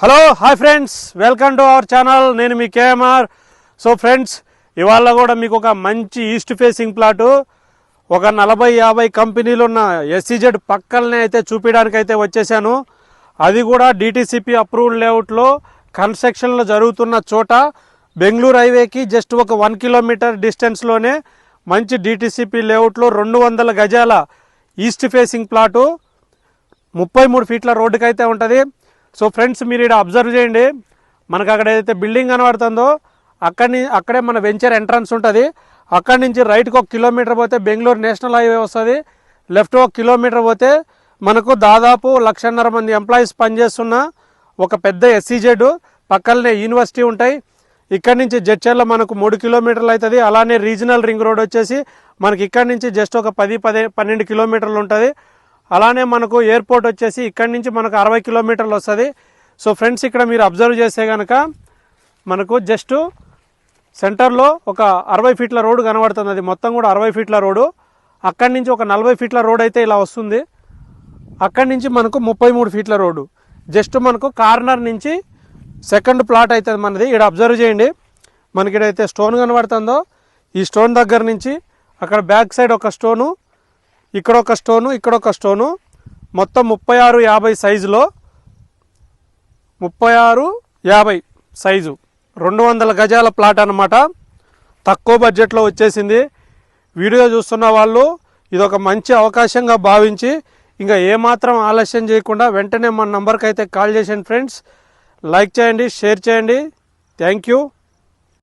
Hello hi friends welcome to our channel నేను మీ KMR. So friends ఇవాళ కూడా మీకు ఒక మంచి ఈస్ట్ ఫేసింగ్ ప్లాటు ఒక నలభై యాభై కంపెనీలు ఉన్న ఎస్సీజెడ్ పక్కలనే అయితే చూపించడానికి అయితే వచ్చేసాను. అది కూడా డిటీసీపీ అప్రూవ్డ్ లేఅవుట్లో కన్స్ట్రక్షన్లో జరుగుతున్న చోట బెంగళూరు హైవేకి జస్ట్ ఒక వన్ కిలోమీటర్ డిస్టెన్స్లోనే మంచి డిటీసీపీ లేఅవుట్లో రెండు వందల గజాల ఈస్ట్ ఫేసింగ్ ప్లాటు ముప్పై మూడు ఫీట్ల రోడ్డుకైతే ఉంటుంది. సో ఫ్రెండ్స్ మీరు ఇక్కడ అబ్జర్వ్ చేయండి. మనకు అక్కడ ఏదైతే బిల్డింగ్ కనబడుతుందో అక్కడి అక్కడే మన వెంచర్ ఎంట్రన్స్ ఉంటుంది. అక్కడి నుంచి రైట్కి ఒక కిలోమీటర్ పోతే బెంగళూరు నేషనల్ హైవే వస్తుంది. లెఫ్ట్ ఒక కిలోమీటర్ పోతే మనకు దాదాపు లక్షన్నర మంది ఎంప్లాయీస్ పనిచేస్తున్న ఒక పెద్ద ఎస్సీజెడ్ పక్కనే యూనివర్సిటీ ఉంటాయి. ఇక్కడి నుంచి జడ్చర్ల మనకు మూడు కిలోమీటర్లు అవుతుంది. అలానే రీజనల్ రింగ్ రోడ్ వచ్చేసి మనకి ఇక్కడి నుంచి జస్ట్ ఒక పది పది పన్నెండు కిలోమీటర్లు ఉంటుంది. అలానే మనకు ఎయిర్పోర్ట్ వచ్చేసి ఇక్కడి నుంచి మనకు అరవై కిలోమీటర్లు వస్తుంది. సో ఫ్రెండ్స్ ఇక్కడ మీరు అబ్జర్వ్ చేస్తే కనుక మనకు జస్ట్ సెంటర్లో ఒక అరవై ఫీట్ల రోడ్డు కనబడుతుంది. అది మొత్తం కూడా అరవై ఫీట్ల రోడ్డు. అక్కడి నుంచి ఒక నలభై ఫీట్ల రోడ్ అయితే ఇలా వస్తుంది. అక్కడి నుంచి మనకు ముప్పై మూడు ఫీట్ల రోడ్డు. జస్ట్ మనకు కార్నర్ నుంచి సెకండ్ ప్లాట్ అవుతుంది మనది. ఇక్కడ అబ్జర్వ్ చేయండి. మనకి ఇక్కడైతే స్టోన్ కనబడుతుందో ఈ స్టోన్ దగ్గర నుంచి అక్కడ బ్యాక్ సైడ్ ఒక స్టోను ఇక్కడ ఒక స్టోను ఇక్కడ ఒక స్టోను. మొత్తం ముప్పై ఆరు యాభై సైజులో. ముప్పై ఆరు యాభై సైజు. రెండు వందల గజాల ప్లాట్ అనమాట తక్కువ బడ్జెట్లో వచ్చేసింది. వీడియో చూస్తున్న వాళ్ళు ఇది ఒక మంచి అవకాశంగా భావించి ఇంకా ఏమాత్రం ఆలస్యం చేయకుండా వెంటనే మన నంబర్కి అయితే కాల్ చేసాను ఫ్రెండ్స్. లైక్ చేయండి షేర్ చేయండి. Thank you.